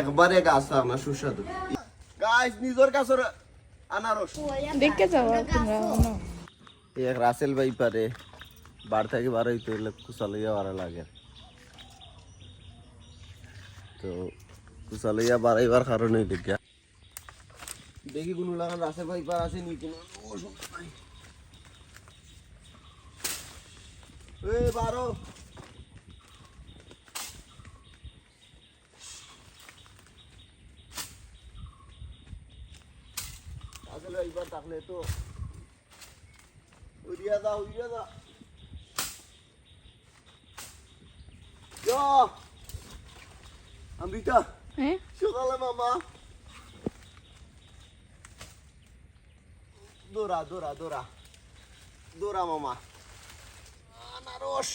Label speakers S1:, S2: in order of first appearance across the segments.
S1: একবারে গাছ না সুস্বাদু। গাছ নিজের গাছের আনারস।
S2: দেখে যাও তোমরা
S1: এক রাসেল ভাই পারে বার থেকে বার হইতে হইলে কুচালইয়া বাড়া লাগে। তো কুচালইয়া বাড়াইবার কারণে দেখা দেখি কোনো লাগান রাসেল ভাই পার আছে নি। কোনো ওষুধ বারো। এইবার থাকলে তো উড়িয়া দাও উড়িয়া সকালে মামা। দৌড়া দৌড়া দৌড়া। দৌড়া মামা। আনারস।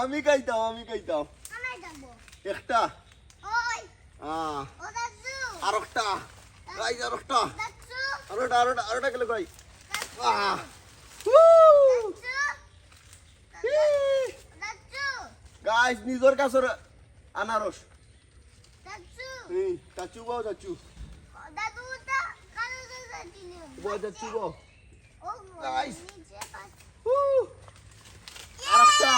S1: আমি খাইতাম আমি খাইতাম। একটা। আর একটা। গাইজ আর একটা। আরোটা আরোটা আরোটা গেলে গাই গাইজ নিজের কাছের আনারস। চাচু বাও চাচু। বাও চাচু বাও আর একটা।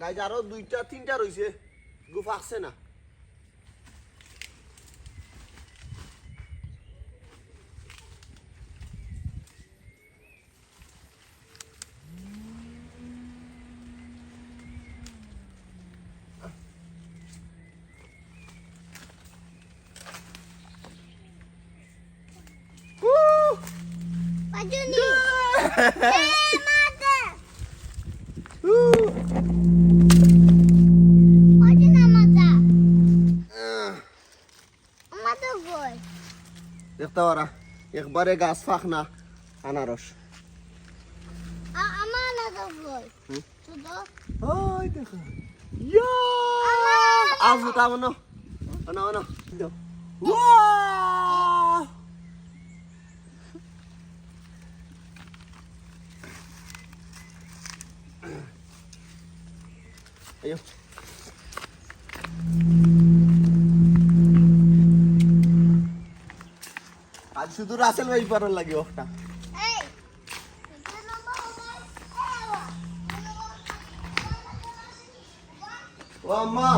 S1: গাইজ আরও দুইটা তিনটা রয়েছে গুফ আসছে না দেখতে পারা একবারে গাছ ফাঁক না আনারস ওই দেখো ইয়া আজু তা মনো অনা অনা আয়ো আজ শুধু রাসেল ভাই পারার লাগে ওটা ও আম্মা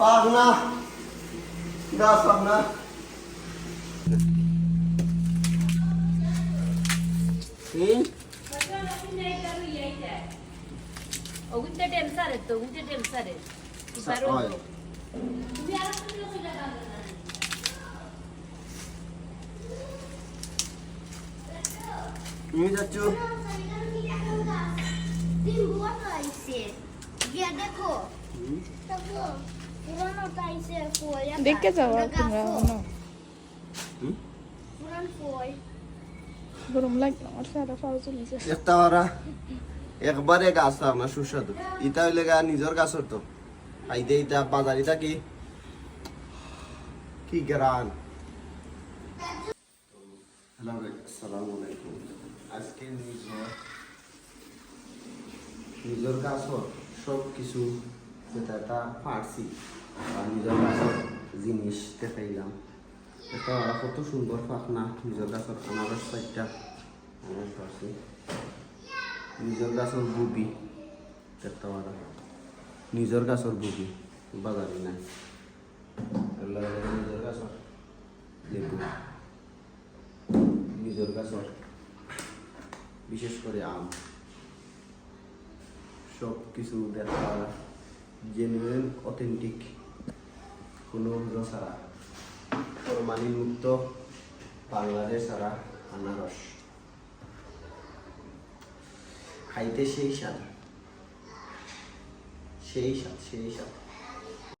S1: পাক না গাছ পাক না হুম
S3: ওগুনটা টেনসারে তো ওগুনটা টেনসারে সারো
S1: হয়। তুমি যাচ্ছ
S4: দেখো পুরানো টাইসে ফল
S2: দেখে যাও তোমরা? অন্য
S4: পুরান ফল
S2: গরম লাগে আমার সারা ফাও চলেছে
S1: একটা ওরা একবারে গাছ না সুস্বাদু। ইটা হইলে গা নিজের গাছের তো। খাইতে ইটা বাজারিটা কি কি গ্রান। হ্যালো আসসালামু আলাইকুম। আজকে নিজের নিজের গাছর সব কিছু যেটা এটা পারছি। আর নিজের গাছর জিনিস দেখাইলাম। এটা ওরা কত সুন্দর পাখনা, নিজের গাছর আনারস চারটা আনারস পারছি। নিজের গাছের বুবি দেখতে পারা নিজের গাছের বুবি বাজারে নাই। নিজের গাছের লেবু। নিজের গাছের, বিশেষ করে আম। সব কিছু দেখা জেনুইন অথেন্টিক কোনো হুজো ছাড়া। ফরমালি মুক্ত বাংলাদেশ ছাড়া আনারস। খাইতে সেই স্বাদ। সেই স্বাদ, সেই সাত